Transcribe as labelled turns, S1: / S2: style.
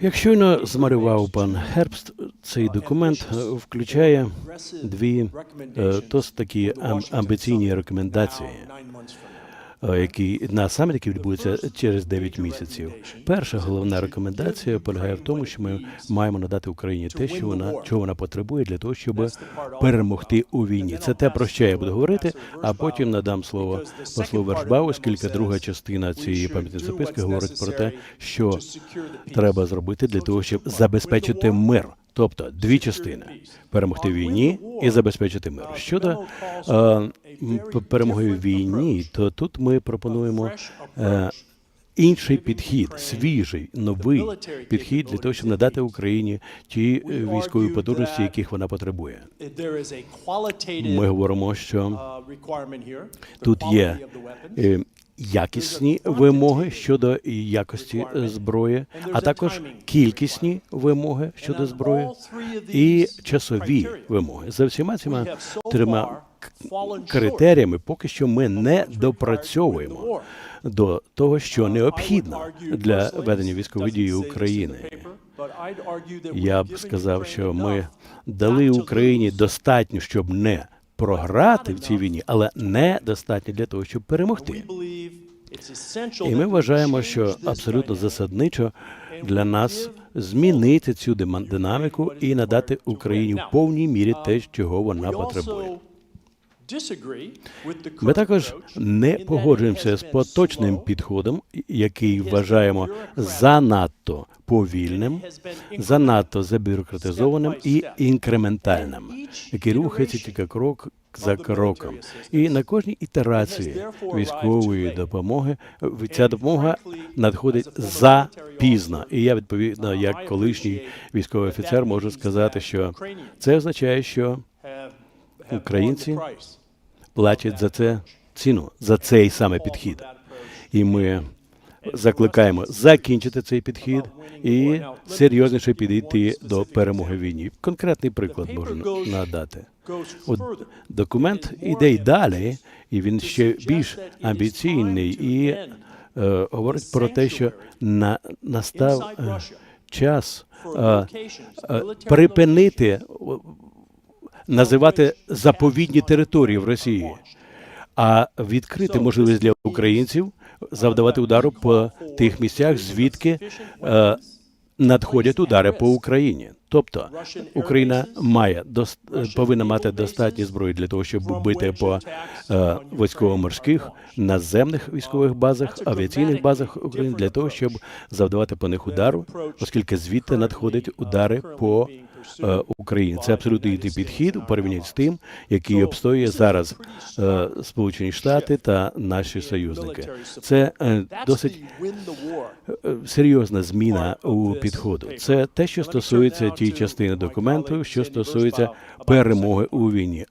S1: Як щойно змалював пан Гербст, цей документ е, включає дві е, досить такі ам- амбіційні рекомендації, е, який відбудеться через 9 місяців. Перша головна рекомендація полягає в тому, що ми маємо надати Україні те, що вона чого вона потребує для того, щоб перемогти у війні. Це те, про що я буду говорити, а потім надам слово послу Вершбау, оскільки друга частина цієї пам'ятної записки говорить про те, що треба зробити для того, щоб забезпечити мир. Тобто дві частини перемогти в війні і забезпечити мир. Щодо е, перемоги в війні, то тут ми пропонуємо е, інший підхід, свіжий, новий підхід для того, щоб надати Україні ті е, військові потужності, яких вона потребує. Ми говоримо, що.
S2: The
S1: тут є якісні вимоги щодо якості зброї, а також кількісні вимоги щодо зброї і часові вимоги. За всіма цими трьома критеріями поки що ми не допрацьовуємо до того, що необхідно для ведення військової дії України. Я б сказав, що ми дали Україні достатньо, щоб не програти в цій війні, але недостатньо для того, щоб перемогти. І ми вважаємо, що абсолютно засадничо для нас змінити цю динаміку і надати Україні в повній мірі те, чого вона потребує. Ми також не погоджуємося з поточним підходом, який вважаємо занадто повільним, занадто забюрократизованим і інкрементальним, який рухається тільки крок за кроком. І на кожній ітерації військової допомоги ця допомога надходить запізно. І я відповідно, як колишній військовий офіцер, можу сказати, що це означає, що українці платять за це ціну, за цей саме підхід. І ми закликаємо закінчити цей підхід і серйозніше підійти до перемоги в війні. Конкретний приклад можу надати. От документ іде й далі, і він ще більш амбіційний і е, говорить про те, що на настав е, час е, е, припинити називати заповідні території в Росії, а відкрити можливість для українців завдавати удару по тих місцях, звідки е, надходять удари по Україні. Тобто Україна має повинна мати достатні зброї для того, щоб бити по е, військово-морських, наземних військових базах, авіаційних базах України для того, щоб завдавати по них удару, оскільки звідти надходять удари по Україні. Це абсолютно інший підхід у порівнянні з тим, який обстоює зараз е, Сполучені Штати та наші союзники. Це е, досить е, серйозна зміна у підходу. Це те, що стосується тієї частини документу, що стосується перемоги у війні.